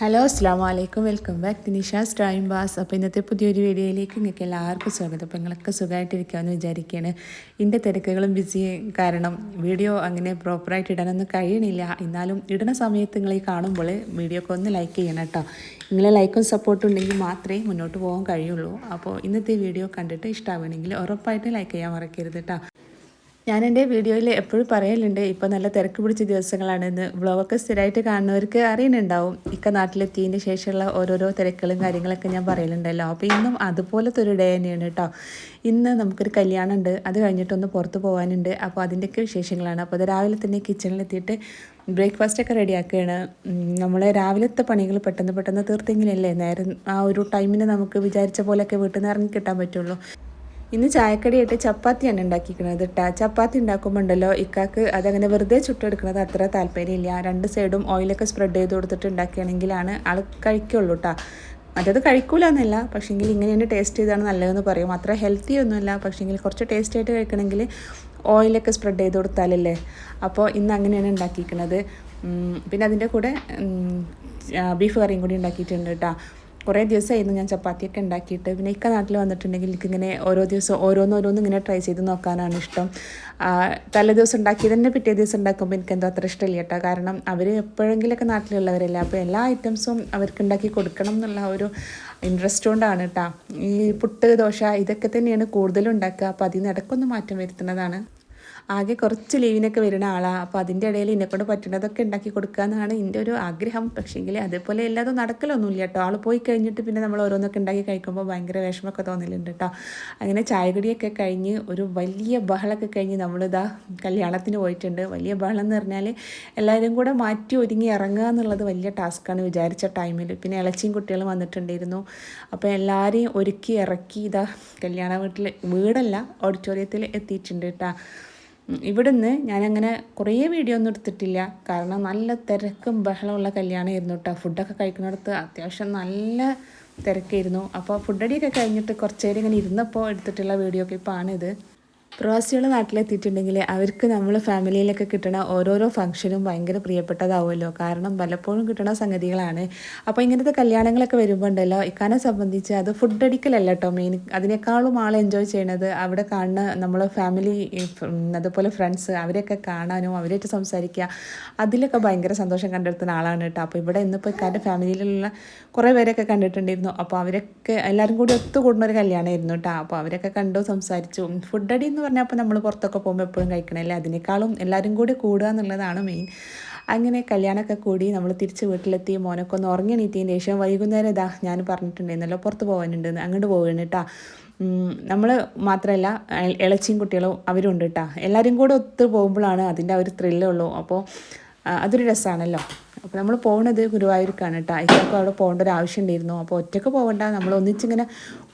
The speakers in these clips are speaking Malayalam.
ഹലോ അസ്സാം വലൈക്കും welcome back to Nisha's time bass അപ്പോൾ ഇന്നത്തെ പുതിയൊരു വീഡിയോയിലേക്ക് നിങ്ങൾക്ക് എല്ലാവർക്കും സ്വാഗതം. അപ്പോൾ നിങ്ങളൊക്കെ സുഖമായിട്ടിരിക്കാമെന്ന് വിചാരിക്കുകയാണ്. എന്റെ തിരക്കുകളും ബിസി കാരണം വീഡിയോ അങ്ങനെ പ്രോപ്പറായിട്ട് ഇടാനൊന്നും കഴിയണില്ല. എന്നാലും ഇടുന്ന സമയത്ത് നിങ്ങൾ ഈ കാണുമ്പോൾ വീഡിയോ ഒക്കെ ഒന്ന് ലൈക്ക് ചെയ്യണം കേട്ടോ. നിങ്ങളെ ലൈക്കും സപ്പോർട്ടും ഉണ്ടെങ്കിൽ മാത്രമേ മുന്നോട്ട് പോകാൻ കഴിയുള്ളൂ. അപ്പോൾ ഇന്നത്തെ വീഡിയോ കണ്ടിട്ട് ഇഷ്ടമാവണമെങ്കിൽ ഉറപ്പായിട്ട് ലൈക്ക് ചെയ്യാൻ മറക്കരുത് കേട്ടോ. ഞാൻ എന്റെ വീഡിയോയിൽ എപ്പോഴും പറയലുണ്ട് ഇപ്പോൾ നല്ല തിരക്ക് പിടിച്ച ദിവസങ്ങളാണെന്ന്. വ്ളോഗൊക്കെ സ്ഥിരമായിട്ട് കാണുന്നവർക്ക് അറിയുന്നുണ്ടാവും ഇക്ക നാട്ടിലെത്തിയതിന് ശേഷമുള്ള ഓരോരോ തിരക്കുകളും കാര്യങ്ങളൊക്കെ ഞാൻ പറയലുണ്ടല്ലോ. അപ്പോൾ ഇന്നും അതുപോലത്തെ ഒരു ഡേ തന്നെയാണ് കേട്ടോ ഇന്ന് നമുക്കൊരു കല്യാണം ഉണ്ട് അത് കഴിഞ്ഞിട്ടൊന്ന് പുറത്ത് പോകാനുണ്ട് അപ്പോൾ അതിന്റെയൊക്കെ വിശേഷങ്ങളാണ്. അപ്പോൾ അത് രാവിലെ തന്നെ കിച്ചണിലെത്തിയിട്ട് ബ്രേക്ക്ഫാസ്റ്റ് ഒക്കെ റെഡിയാക്കുകയാണ് നമ്മൾ രാവിലത്തെ പണികൾ പെട്ടെന്ന് പെട്ടെന്ന് തീർത്തെങ്കിലല്ലേ നേരം ആ ഒരു ടൈമിന് നമുക്ക് വിചാരിച്ച പോലെയൊക്കെ വീട്ടിൽ നിന്ന് ഇറങ്ങി കിട്ടാൻ പറ്റുള്ളൂ. ഇന്ന് ചായക്കടിയായിട്ട് ചപ്പാത്തിയാണ് ഉണ്ടാക്കിക്കുന്നത് കേട്ടോ ചപ്പാത്തി ഉണ്ടാക്കുമ്പോൾ ഉണ്ടല്ലോ ഇക്കാക്ക് അതങ്ങനെ വെറുതെ ചുട്ടെടുക്കുന്നത് അത്ര താല്പര്യമില്ല. രണ്ട് സൈഡും ഓയിലൊക്കെ സ്പ്രെഡ് ചെയ്ത് കൊടുത്തിട്ട് ഉണ്ടാക്കുകയാണെങ്കിലാണ് ആൾ കഴിക്കുള്ളൂ കേട്ടോ മറ്റത് കഴിക്കൂല എന്നല്ല പക്ഷേങ്കിൽ ഇങ്ങനെയാണ് ടേസ്റ്റ് ചെയ്താണ് നല്ലതെന്ന് പറയും. അത്ര ഹെൽത്തി ഒന്നുമല്ല പക്ഷേങ്കിൽ കുറച്ച് ടേസ്റ്റ് ആയിട്ട് കഴിക്കണമെങ്കിൽ ഓയിലൊക്കെ സ്പ്രെഡ് ചെയ്ത് കൊടുത്താലല്ലേ. അപ്പോൾ ഇന്ന് അങ്ങനെയാണ് ഉണ്ടാക്കിയിരിക്കുന്നത്. പിന്നെ അതിന്റെ കൂടെ ബീഫ് കറിയും കൂടി ഉണ്ടാക്കിയിട്ടുണ്ട് കേട്ടോ കുറേ ദിവസമായിരുന്നു ഞാൻ ചപ്പാത്തിയൊക്കെ ഉണ്ടാക്കിയിട്ട്. പിന്നെ ഇക്ക നാട്ടിൽ വന്നിട്ടുണ്ടെങ്കിൽ എനിക്കിങ്ങനെ ഓരോ ദിവസം ഓരോന്നോരോന്നും ഇങ്ങനെ ട്രൈ ചെയ്ത് നോക്കാനാണ് ഇഷ്ടം. തലേ ദിവസം തന്നെ പിറ്റേ ദിവസം ഉണ്ടാക്കുമ്പോൾ എനിക്ക് എന്തോ അത്ര ഇഷ്ടമില്ല കേട്ടോ. കാരണം അവർ എപ്പോഴെങ്കിലൊക്കെ നാട്ടിലുള്ളവരല്ലേ. അപ്പോൾ എല്ലാ ഐറ്റംസും അവർക്ക് ഉണ്ടാക്കി കൊടുക്കണം എന്നുള്ള ഒരു ഇൻട്രസ്റ്റ് കൊണ്ടാണ് കേട്ടോ. ഈ പുട്ട് ദോശ ഇതൊക്കെ തന്നെയാണ് കൂടുതലും ഉണ്ടാക്കുക. അപ്പോൾ ഇടയ്ക്കൊന്ന് മാറ്റം വരുത്തുന്നതാണ്. ആകെ കുറച്ച് ലീവിനൊക്കെ വരുന്ന ആളാണ് അപ്പോൾ അതിന്റെ ഇടയിൽ എന്നെക്കൊണ്ട് പറ്റുന്നതൊക്കെ ഉണ്ടാക്കി കൊടുക്കുക എന്നാണ് എന്റെ ഒരു ആഗ്രഹം. പക്ഷേങ്കിൽ അതേപോലെ എല്ലാതും നടക്കലൊന്നുമില്ല കേട്ടോ. ആൾ പോയി കഴിഞ്ഞിട്ട് പിന്നെ നമ്മൾ ഓരോന്നൊക്കെ ഉണ്ടാക്കി കഴിക്കുമ്പോൾ ഭയങ്കര വിഷമമൊക്കെ തോന്നലുണ്ട് കേട്ടോ. അങ്ങനെ ചായകുടിയൊക്കെ കഴിഞ്ഞ് ഒരു വലിയ ബഹളമൊക്കെ കഴിഞ്ഞ് നമ്മളിതാ കല്യാണത്തിന് പോയിട്ടുണ്ട്. വലിയ ബഹളം എന്ന് പറഞ്ഞാൽ എല്ലാവരും കൂടെ മാറ്റി ഒരുങ്ങി ഇറങ്ങുക എന്നുള്ളത് വലിയ ടാസ്ക്കാണ് വിചാരിച്ച ടൈമിൽ പിന്നെ ഇളച്ചിയും കുട്ടികളും വന്നിട്ടുണ്ടായിരുന്നു. അപ്പോൾ എല്ലാവരെയും ഒരുക്കി ഇറക്കി ഇതാ കല്യാണ വീട്ടിൽ വീടല്ല ഓഡിറ്റോറിയത്തിൽ എത്തിയിട്ടുണ്ട് കേട്ടോ. ഇവിടുന്ന് ഞാനങ്ങനെ കുറേ വീഡിയോ ഒന്നും എടുത്തിട്ടില്ല. കാരണം നല്ല തിരക്കും ബഹളമുള്ള കല്യാണമായിരുന്നു കേട്ടോ ഫുഡൊക്കെ കഴിക്കുന്നിടത്ത് അത്യാവശ്യം നല്ല തിരക്കായിരുന്നു. അപ്പോൾ ഫുഡടിയൊക്കെ കഴിഞ്ഞിട്ട് കുറച്ച് നേരം ഇങ്ങനെ ഇരുന്നപ്പോൾ എടുത്തിട്ടുള്ള വീഡിയോ ഒക്കെ ഇപ്പോൾ ആണിത് പ്രവാസികൾ നാട്ടിലെത്തിയിട്ടുണ്ടെങ്കിൽ അവർക്ക് നമ്മൾ ഫാമിലിയിലൊക്കെ കിട്ടുന്ന ഓരോരോ ഫംഗ്ഷനും ഭയങ്കര പ്രിയപ്പെട്ടതാവുമല്ലോ. കാരണം പലപ്പോഴും കിട്ടുന്ന സംഗതികളാണ്. അപ്പോൾ ഇങ്ങനത്തെ കല്യാണങ്ങളൊക്കെ വരുമ്പോൾ ഉണ്ടല്ലോ ഇക്കാനെ സംബന്ധിച്ച് അത് ഫുഡ് അടിക്കലല്ല കേട്ടോ മെയിൻ അതിനേക്കാളും ആൾ എൻജോയ് ചെയ്യണത് അവിടെ കാണുന്ന നമ്മൾ ഫാമിലി അതുപോലെ ഫ്രണ്ട്സ് അവരെയൊക്കെ കാണാനും അവരായിട്ട് സംസാരിക്കുക. അതിലൊക്കെ ഭയങ്കര സന്തോഷം കണ്ടെടുത്തുന്ന ആളാണ് കേട്ടോ. അപ്പോൾ ഇവിടെ ഇന്നിപ്പോൾ ഇക്കാന്റെ ഫാമിലിയിലുള്ള കുറേ പേരൊക്കെ കണ്ടിട്ടുണ്ടായിരുന്നു. അപ്പോൾ അവരൊക്കെ എല്ലാവരും കൂടി ഒത്തുകൂടുന്ന ഒരു കല്യാണമായിരുന്നു കേട്ടോ. അപ്പോൾ അവരൊക്കെ കണ്ടു സംസാരിച്ചു. ഫുഡ് അടി എന്ന് പറഞ്ഞാൽ അപ്പോൾ നമ്മൾ പുറത്തൊക്കെ പോകുമ്പോൾ എപ്പോഴും കഴിക്കണമല്ലേ അതിനേക്കാളും എല്ലാവരും കൂടി കൂടുക എന്നുള്ളതാണ് മെയിൻ അങ്ങനെ കല്യാണമൊക്കെ കൂടി നമ്മൾ തിരിച്ച് വീട്ടിലെത്തി. മോനൊക്കെ ഒന്ന് ഉറങ്ങി എണീറ്റതിന് ശേഷം വൈകുന്നേരം ഇതാ ഞാൻ പറഞ്ഞിട്ടുണ്ടായിരുന്നല്ലോ പുറത്ത് പോകാനുണ്ട് അങ്ങോട്ട് പോവുകയാണ് കേട്ടോ നമ്മൾ മാത്രമല്ല ഇളച്ചിയും കുട്ടികളും അവരും ഉണ്ട് കേട്ടോ എല്ലാവരും കൂടെ ഒത്ത് പോകുമ്പോഴാണ് അതിന്റെ ആ ഒരു ത്രില്ലുള്ളൂ അപ്പോൾ അതൊരു രസമാണല്ലോ അപ്പോൾ നമ്മൾ പോകുന്നത് ഗുരുവായൂർക്കാണ് കേട്ടോ ഇതൊക്കെ അവിടെ പോകേണ്ട ഒരു ആവശ്യം ഉണ്ടായിരുന്നു അപ്പോൾ ഒറ്റയ്ക്ക് പോകണ്ട നമ്മൾ ഒന്നിച്ചിങ്ങനെ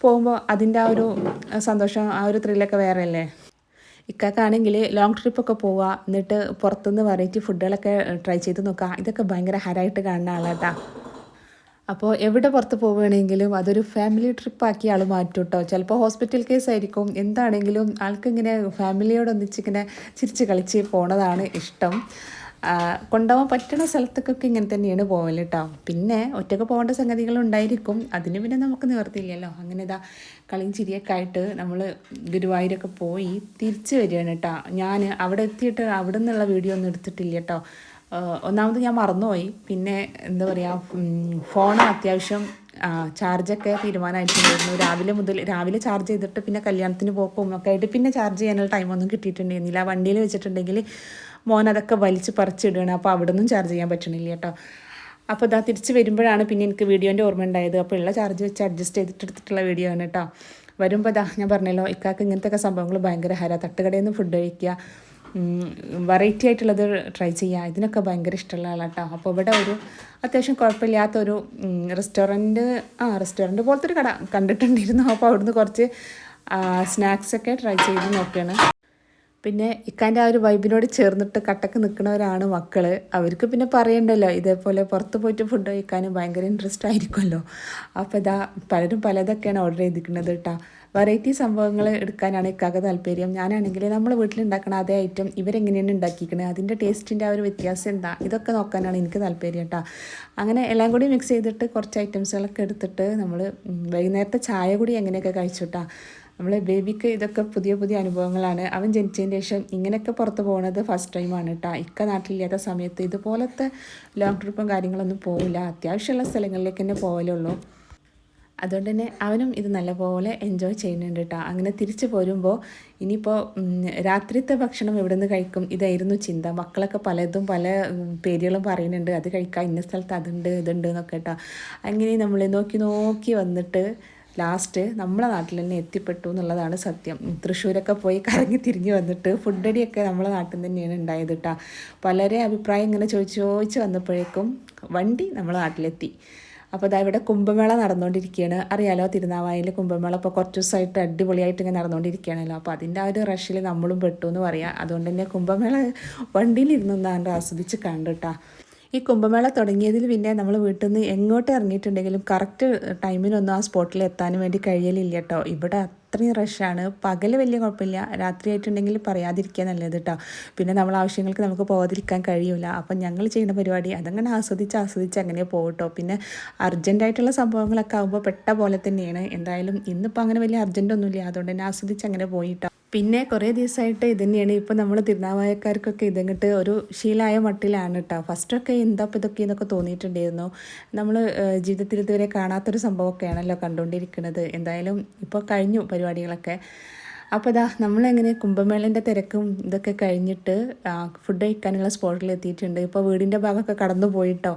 പോകുമ്പോൾ അതിന്റെ ആ ഒരു സന്തോഷം ആ ഒരു ത്രില്ലൊക്കെ വേറെ അല്ലേ ഇക്കാക്കാണെങ്കിൽ ലോങ് ട്രിപ്പൊക്കെ പോവുക എന്നിട്ട് പുറത്തുനിന്ന് വെറൈറ്റി ഫുഡുകളൊക്കെ ട്രൈ ചെയ്ത് നോക്കുക ഇതൊക്കെ ഭയങ്കര ഹരായിട്ട് കാണുന്ന ആളാട്ടാ അപ്പോൾ എവിടെ പുറത്ത് പോവുകയാണെങ്കിലും അതൊരു ഫാമിലി ട്രിപ്പാക്കി ആൾ മാറ്റും കേട്ടോ ചിലപ്പോൾ ഹോസ്പിറ്റൽ കേസ് ആയിരിക്കും. എന്താണെങ്കിലും ആൾക്കിങ്ങനെ ഫാമിലിയോടൊന്നിച്ചിങ്ങനെ ചിരിച്ച് കളിച്ച് പോണതാണ് ഇഷ്ടം. കൊണ്ടുപോകാൻ പറ്റുന്ന സ്ഥലത്തേക്കൊക്കെ ഇങ്ങനെ തന്നെയാണ് പോകൽ കേട്ടോ പിന്നെ ഒറ്റയ്ക്ക് പോകേണ്ട സംഗതികളുണ്ടായിരിക്കും അതിന് പിന്നെ നമുക്ക് നിവർത്തിയില്ലല്ലോ. അങ്ങനെ ഇതാ കളിയും ചിരിയൊക്കെ ആയിട്ട് നമ്മൾ ഗുരുവായൂരൊക്കെ പോയി തിരിച്ചു വരികയാണ് കേട്ടോ ഞാൻ അവിടെ എത്തിയിട്ട് അവിടെ നിന്നുള്ള വീഡിയോ ഒന്നും എടുത്തിട്ടില്ല കേട്ടോ ഒന്നാമത് ഞാൻ മറന്നുപോയി. പിന്നെ എന്താ പറയുക ഫോൺ അത്യാവശ്യം ചാർജൊക്കെ തീരുമാനമായിട്ടുണ്ടായിരുന്നു. രാവിലെ മുതൽ രാവിലെ ചാർജ് ചെയ്തിട്ട് പിന്നെ കല്യാണത്തിന് പോക്കും ഒക്കെ ആയിട്ട് പിന്നെ ചാർജ് ചെയ്യാനുള്ള ടൈമൊന്നും കിട്ടിയിട്ടുണ്ടായിരുന്നില്ല. വണ്ടിയിൽ വെച്ചിട്ടുണ്ടെങ്കിൽ മോൻ അതൊക്കെ വലിച്ച് പറിച്ചിടുകയാണ്. അപ്പോൾ അവിടെ നിന്നും ചാർജ് ചെയ്യാൻ പറ്റണില്ല കേട്ടോ. അപ്പോൾ ഇതാ തിരിച്ച് വരുമ്പോഴാണ് പിന്നെ എനിക്ക് വീഡിയോന്റെ ഓർമ്മ ഉണ്ടായത്. അപ്പോൾ ഉള്ള ചാർജ് വെച്ച് അഡ്ജസ്റ്റ് ചെയ്തിട്ട് എടുത്തിട്ടുള്ള വീഡിയോ ആണ് കേട്ടോ. വരുമ്പോൾ ഇതാ ഞാൻ പറഞ്ഞല്ലോ ഇക്കാക്ക് ഇങ്ങനത്തെ സംഭവങ്ങൾ ഭയങ്കര ഹര. തട്ടുകടയിൽ നിന്ന് ഫുഡ് കഴിക്കുക വെറൈറ്റി ആയിട്ടുള്ളത് ട്രൈ ചെയ്യുക ഇതിനൊക്കെ ഭയങ്കര ഇഷ്ടമുള്ള ആളാട്ടോ അപ്പോൾ ഇവിടെ ഒരു അത്യാവശ്യം കുഴപ്പമില്ലാത്തൊരു റെസ്റ്റോറന്റ് ആ റെസ്റ്റോറന്റ് പോലത്തെ ഒരു കട കണ്ടിട്ടുണ്ടായിരുന്നു. അപ്പോൾ അവിടുന്ന് കുറച്ച് സ്നാക്സൊക്കെ ട്രൈ ചെയ്ത് നോക്കുകയാണ് പിന്നെ ഇക്കാന്റെ ആ ഒരു വൈബിനോട് ചേർന്നിട്ട് കട്ടക്ക് നിൽക്കുന്നവരാണ് മക്കൾ അവർക്ക് പിന്നെ പറയണ്ടല്ലോ ഇതേപോലെ പുറത്ത് പോയിട്ട് ഫുഡ് കഴിക്കാനും ഭയങ്കര ഇൻട്രസ്റ്റ് ആയിരിക്കുമല്ലോ. അപ്പോൾ ഇതാ പലരും പലതൊക്കെയാണ് ഓർഡർ ചെയ്തിരിക്കുന്നത് കേട്ടോ. വെറൈറ്റി സംഭവങ്ങൾ എടുക്കാനാണ് ഇക്കാക്ക് താല്പര്യം. ഞാനാണെങ്കിൽ നമ്മൾ വീട്ടിലുണ്ടാക്കുന്ന അതേ ഐറ്റം ഇവരെങ്ങനെയാണ് ഉണ്ടാക്കിയിരിക്കുന്നത് അതിന്റെ ടേസ്റ്റിന്റെ ആ ഒരു വ്യത്യാസം എന്താ? ഇതൊക്കെ നോക്കാനാണ് എനിക്ക് താല്പര്യം കേട്ടോ. അങ്ങനെ എല്ലാം കൂടി മിക്സ് ചെയ്തിട്ട് കുറച്ച് ഐറ്റംസുകളൊക്കെ എടുത്തിട്ട് നമ്മൾ വൈകുന്നേരത്തെ ചായ കൂടി എങ്ങനെയൊക്കെ കഴിച്ചുട്ടാ നമ്മൾ ബേബിക്ക് ഇതൊക്കെ പുതിയ പുതിയ അനുഭവങ്ങളാണ്. അവൻ ജനിച്ചതിന് ശേഷം ഇങ്ങനെയൊക്കെ പുറത്ത് പോകുന്നത് ഫസ്റ്റ് ടൈമാണ് കേട്ടോ ഇക്ക നാട്ടിലില്ലാത്ത സമയത്ത് ഇതുപോലത്തെ ലോങ് ട്രിപ്പും കാര്യങ്ങളൊന്നും പോവില്ല. അത്യാവശ്യമുള്ള സ്ഥലങ്ങളിലേക്ക് തന്നെ പോകലുള്ളൂ അതുകൊണ്ട് തന്നെ അവനും ഇത് നല്ലപോലെ എൻജോയ് ചെയ്യുന്നുണ്ട് കേട്ടോ അങ്ങനെ തിരിച്ചു പോരുമ്പോൾ ഇനിയിപ്പോൾ രാത്രിത്തെ ഭക്ഷണം എവിടെ നിന്ന് കഴിക്കും? ഇതായിരുന്നു ചിന്ത. മക്കളൊക്കെ പലതും പല പേരുകളും പറയുന്നുണ്ട്. അത് കഴിക്കാം. ഇന്ന സ്ഥലത്ത് അതുണ്ട് ഇതുണ്ട് എന്നൊക്കെ കേട്ടോ അങ്ങനെ നമ്മൾ നോക്കി നോക്കി വന്നിട്ട് ലാസ്റ്റ് നമ്മളെ നാട്ടിൽ തന്നെ എത്തിപ്പെട്ടു എന്നുള്ളതാണ് സത്യം. തൃശ്ശൂരൊക്കെ പോയി കറങ്ങി തിരിഞ്ഞു വന്നിട്ട് ഫുഡ് അടിയൊക്കെ നമ്മളെ നാട്ടിൽ തന്നെയാണ് ഉണ്ടായത് കേട്ടോ പലരെ അഭിപ്രായം ഇങ്ങനെ ചോദിച്ച് ചോദിച്ച് വന്നപ്പോഴേക്കും വണ്ടി നമ്മളെ നാട്ടിലെത്തി. അപ്പോൾ അതാ ഇവിടെ കുംഭമേള നടന്നുകൊണ്ടിരിക്കുകയാണ് അറിയാലോ തിരുനാവായിൽ കുംഭമേള ഇപ്പോൾ കുറച്ച് ദിവസമായിട്ട് അടിപൊളിയായിട്ട് ഇങ്ങനെ നടന്നുകൊണ്ടിരിക്കുകയാണല്ലോ അപ്പോൾ അതിന്റെ ആ ഒരു റഷിൽ നമ്മളും പെട്ടു എന്ന് പറയാം. അതുകൊണ്ട് തന്നെ കുംഭമേള വണ്ടിയിലിരുന്നാണ്ട് ആസ്വദിച്ച് കണ്ടിട്ടാ ഈ കുംഭമേള തുടങ്ങിയതിൽ പിന്നെ നമ്മൾ വീട്ടിൽ നിന്ന് എങ്ങോട്ട് ഇറങ്ങിയിട്ടുണ്ടെങ്കിലും കറക്റ്റ് ടൈമിനൊന്നും ആ സ്പോട്ടിൽ എത്താനും വേണ്ടി കഴിയലില്ല കേട്ടോ ഇവിടെ അത്രയും റഷാണ് പകൽ വലിയ കുഴപ്പമില്ല. രാത്രിയായിട്ടുണ്ടെങ്കിൽ പറയാതിരിക്കുക നല്ലത് കേട്ടോ പിന്നെ നമ്മൾ ആവശ്യങ്ങൾക്ക് നമുക്ക് പോകാതിരിക്കാൻ കഴിയില്ല അപ്പം ഞങ്ങൾ ചെയ്യുന്ന പരിപാടി അതങ്ങനെ ആസ്വദിച്ച് ആസ്വദിച്ച് അങ്ങനെ പോകട്ടോ പിന്നെ അർജന്റായിട്ടുള്ള സംഭവങ്ങളൊക്കെ ആകുമ്പോൾ പെട്ട പോലെ തന്നെയാണ്. എന്തായാലും ഇന്നിപ്പോൾ അങ്ങനെ വലിയ അർജന്റൊന്നുമില്ല അതുകൊണ്ട് തന്നെ ആസ്വദിച്ച് അങ്ങനെ പോയിട്ടോ പിന്നെ കുറേ ദിവസമായിട്ട് ഇത് തന്നെയാണ്. ഇപ്പോൾ നമ്മൾ തിരുനാവായക്കാർക്കൊക്കെ ഇതങ്ങട്ട് ഒരു ശീലമായ മട്ടിലാണ് കേട്ടോ ഫസ്റ്റൊക്കെ എന്താ ഇപ്പോൾ ഇതൊക്കെ എന്നൊക്കെ തോന്നിയിട്ടുണ്ടായിരുന്നു. നമ്മൾ ജീവിതത്തിൽ ഇതുവരെ കാണാത്തൊരു സംഭവമൊക്കെയാണല്ലോ കണ്ടുകൊണ്ടിരിക്കുന്നത്. എന്തായാലും ഇപ്പോൾ കഴിഞ്ഞു പരിപാടികളൊക്കെ. അപ്പോൾ ഇതാ നമ്മളെങ്ങനെ കുംഭമേളന്റെ തിരക്കും ഇതൊക്കെ കഴിഞ്ഞിട്ട് ഫുഡ് കഴിക്കാനുള്ള സ്പോട്ടിൽ എത്തിയിട്ടുണ്ട് ഇപ്പോൾ വീടിന്റെ ഭാഗമൊക്കെ കടന്നു പോയിട്ടോ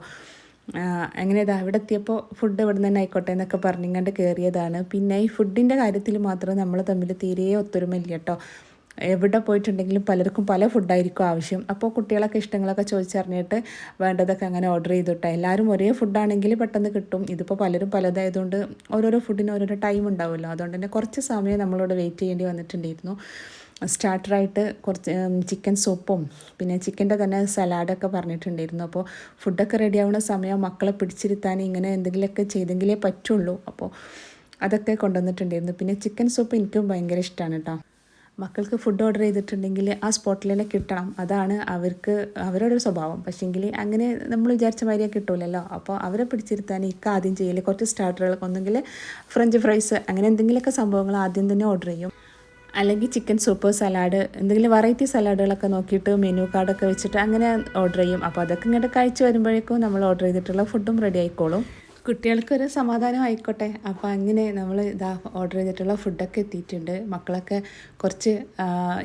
അങ്ങനെ ഇതാ ഇവിടെ എത്തിയപ്പോൾ ഫുഡ് ഇവിടെ നിന്ന് തന്നെ ആയിക്കോട്ടെ എന്നൊക്കെ പറഞ്ഞിങ്ങാണ്ട് കയറിയതാണ് പിന്നെ ഈ ഫുഡിന്റെ കാര്യത്തിൽ മാത്രം നമ്മൾ തമ്മിൽ തീരെ ഒത്തൊരുമില്ല കേട്ടോ. എവിടെ പോയിട്ടുണ്ടെങ്കിലും പലർക്കും പല ഫുഡായിരിക്കും ആവശ്യം. അപ്പോൾ കുട്ടികളൊക്കെ ഇഷ്ടങ്ങളൊക്കെ ചോദിച്ചറിഞ്ഞിട്ട് വേണ്ടതൊക്കെ അങ്ങനെ ഓർഡർ ചെയ്തിട്ടെ. എല്ലാവരും ഒരേ ഫുഡാണെങ്കിൽ പെട്ടെന്ന് കിട്ടും. ഇതിപ്പോൾ പലരും പലതായതുകൊണ്ട് ഓരോരോ ഫുഡിന് ഓരോരോ ടൈം ഉണ്ടാവുമല്ലോ. അതുകൊണ്ട് തന്നെ കുറച്ച് സമയം നമ്മളോട് വെയിറ്റ് ചെയ്യേണ്ടി വന്നിട്ടുണ്ടായിരുന്നു. സ്റ്റാർട്ടറായിട്ട് കുറച്ച് ചിക്കൻ സൂപ്പും പിന്നെ ചിക്കന്റെ തന്നെ സലാഡൊക്കെ പറഞ്ഞിട്ടുണ്ടായിരുന്നു. അപ്പോൾ ഫുഡൊക്കെ റെഡി ആവുന്ന സമയം മക്കളെ പിടിച്ചിരുത്താൻ ഇങ്ങനെ എന്തെങ്കിലുമൊക്കെ ചെയ്തെങ്കിലേ പറ്റുള്ളൂ. അപ്പോൾ അതൊക്കെ കൊണ്ടുവന്നിട്ടുണ്ടായിരുന്നു. പിന്നെ ചിക്കൻ സൂപ്പ് എനിക്കും ഭയങ്കര ഇഷ്ടമാണ് കേട്ടോ. മക്കൾക്ക് ഫുഡ് ഓർഡർ ചെയ്തിട്ടുണ്ടെങ്കിൽ ആ സ്പോട്ടിൽ തന്നെ കിട്ടണം. അതാണ് അവർക്ക് അവരുടെ ഒരു സ്വഭാവം. പക്ഷേങ്കിൽ അങ്ങനെ നമ്മൾ വിചാരിച്ച മാതിരിയെ കിട്ടൂലല്ലോ. അപ്പോൾ അവരെ പിടിച്ചിരുത്താൻ ഇക്ക ആദ്യം ചെയ്യൽ കുറച്ച് സ്റ്റാർട്ടറുകൾ ഒന്നെങ്കിൽ ഫ്രഞ്ച് ഫ്രൈസ് അങ്ങനെ എന്തെങ്കിലുമൊക്കെ സംഭവങ്ങൾ ആദ്യം തന്നെ ഓർഡർ ചെയ്യും. അല്ലെങ്കിൽ ചിക്കൻ സൂപ്പ് സലാഡ് എന്തെങ്കിലും വെറൈറ്റി സലാഡുകളൊക്കെ നോക്കിയിട്ട് മെനു കാർഡൊക്കെ വെച്ചിട്ട് അങ്ങനെ ഓർഡർ ചെയ്യും. അപ്പോൾ അതൊക്കെ ഇങ്ങോട്ട് കഴിച്ച് വരുമ്പോഴേക്കും നമ്മൾ ഓർഡർ ചെയ്തിട്ടുള്ള ഫുഡും റെഡി ആയിക്കോളും. കുട്ടികൾക്കൊരു സമാധാനം ആയിക്കോട്ടെ. അപ്പോൾ അങ്ങനെ നമ്മൾ ഇതാ ഓർഡർ ചെയ്തിട്ടുള്ള ഫുഡൊക്കെ എത്തിയിട്ടുണ്ട്. മക്കളൊക്കെ കുറച്ച്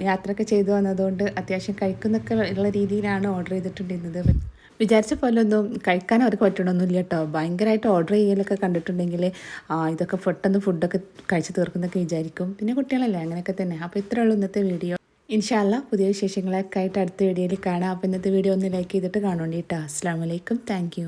യാത്രയൊക്കെ ചെയ്തു വന്നതുകൊണ്ട് അത്യാവശ്യം കഴിക്കുന്നൊക്കെ ഉള്ള രീതിയിലാണ് ഓർഡർ ചെയ്തിട്ടുണ്ടിരുന്നത് വിചാരിച്ച പോലെ ഒന്നും കഴിക്കാൻ അവർക്ക് പറ്റണമെന്നില്ല കേട്ടോ. ഭയങ്കരമായിട്ട് ഓർഡർ ചെയ്യലൊക്കെ കണ്ടിട്ടുണ്ടെങ്കിൽ ഇതൊക്കെ പെട്ടെന്ന് ഫുഡൊക്കെ കഴിച്ചു തീർക്കുന്നൊക്കെ വിചാരിക്കും. പിന്നെ കുട്ടികളല്ലേ അങ്ങനെയൊക്കെ തന്നെ. അപ്പോൾ ഇത്രയേ ഉള്ളൂ ഇന്നത്തെ വീഡിയോ ഇൻഷാല്ല പുതിയ വിശേഷങ്ങളൊക്കെ ആയിട്ട് അടുത്ത വീഡിയോയിൽ കാണാം. അപ്പോൾ ഇന്നത്തെ വീഡിയോ ഒന്ന് ലൈക്ക് ചെയ്തിട്ട് കാണുന്നുണ്ട് കേട്ടോ അസ്സാം വലൈക്കും താങ്ക്